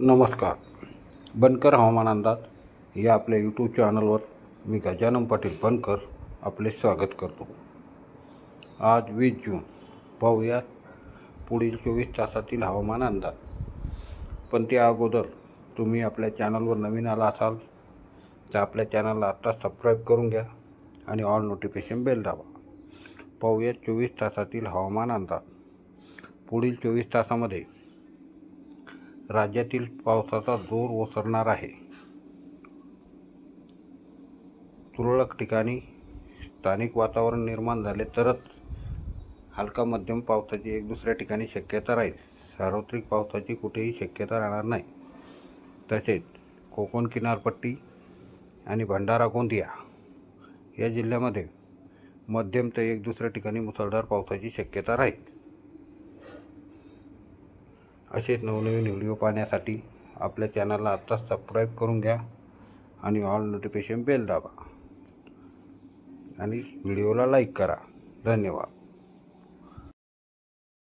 नमस्कार. बनकर हवामान अंदाज या आपल्या यूट्यूब चॅनलवर मी गजानन पाटील बनकर आपले स्वागत करतो. आज वीस जून. पाहूया पुढील चोवीस तासातील हवामान अंदाज. पण त्या अगोदर तुम्ही आपल्या चॅनलवर नवीन आला असाल तर आपल्या चॅनलला आत्ता सबस्क्राईब करून घ्या आणि ऑल नोटिफिकेशन बेल दाबा. पाहूया चोवीस तासातील हवामान अंदाज. पुढील चोवीस तासामध्ये राज्यातील पावसाचा जोर ओसरणार आहे. तुरळक ठिकाणी स्थानिक वातावरण निर्माण झाले तरच हलका मध्यम पावसाची एक दुसऱ्या ठिकाणी शक्यता राहील. सार्वत्रिक पावसाची कुठेही शक्यता राहणार नाही. तसेच कोकण किनारपट्टी आणि भंडारा गोंदिया या जिल्ह्यामध्ये मध्यम ते एक दुसऱ्या ठिकाणी मुसळधार पावसाची शक्यता राहील. असेच नवनवीन व्हिडिओ पाहण्यासाठी आपल्या चॅनलला आत्ताच सबस्क्राईब करून घ्या आणि ऑल नोटिफिकेशन बेल दाबा. आणि व्हिडिओला लाईक करा. धन्यवाद.